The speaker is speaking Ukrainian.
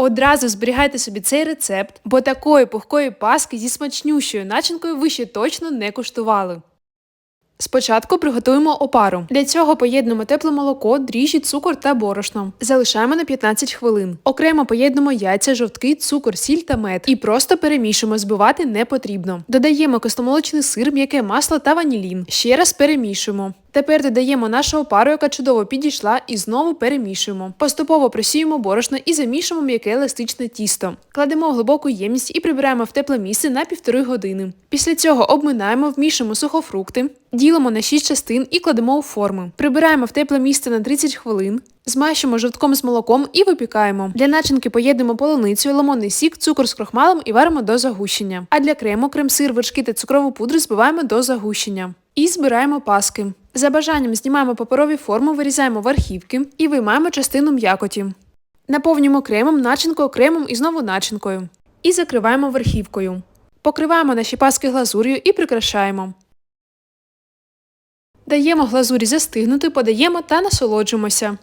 Одразу зберігайте собі цей рецепт, бо такої пухкої паски зі смачнющою начинкою ви ще точно не куштували. Спочатку приготуємо опару. Для цього поєднуємо тепле молоко, дріжджі, цукор та борошно. Залишаємо на 15 хвилин. Окремо поєднуємо яйця, жовтки, цукор, сіль та мед. І просто перемішуємо, збивати не потрібно. Додаємо кисломолочний сир, м'яке масло та ванілін. Ще раз перемішуємо. Тепер додаємо нашу опару, яка чудово підійшла, і знову перемішуємо. Поступово просіємо борошно і замішуємо м'яке еластичне тісто. Кладемо в глибоку ємність і прибираємо в тепле місце на півтори години. Після цього обминаємо, вмішуємо сухофрукти, ділимо на 6 частин і кладемо у форми. Прибираємо в тепле місце на 30 хвилин. Змащуємо жовтком з молоком і випікаємо. Для начинки поєднуємо полуницю, лимонний сік, цукор з крохмалем і варимо до загущення. А для крему крем-сир, вершки та цукрову пудру збиваємо до загущення. І збираємо паски. За бажанням знімаємо паперові форми, вирізаємо верхівки і виймаємо частину м'якоті. Наповнюємо кремом, начинкою, кремом і знову начинкою. І закриваємо верхівкою. Покриваємо наші паски глазур'ю і прикрашаємо. Даємо глазурі застигнути, подаємо та насолоджуємося.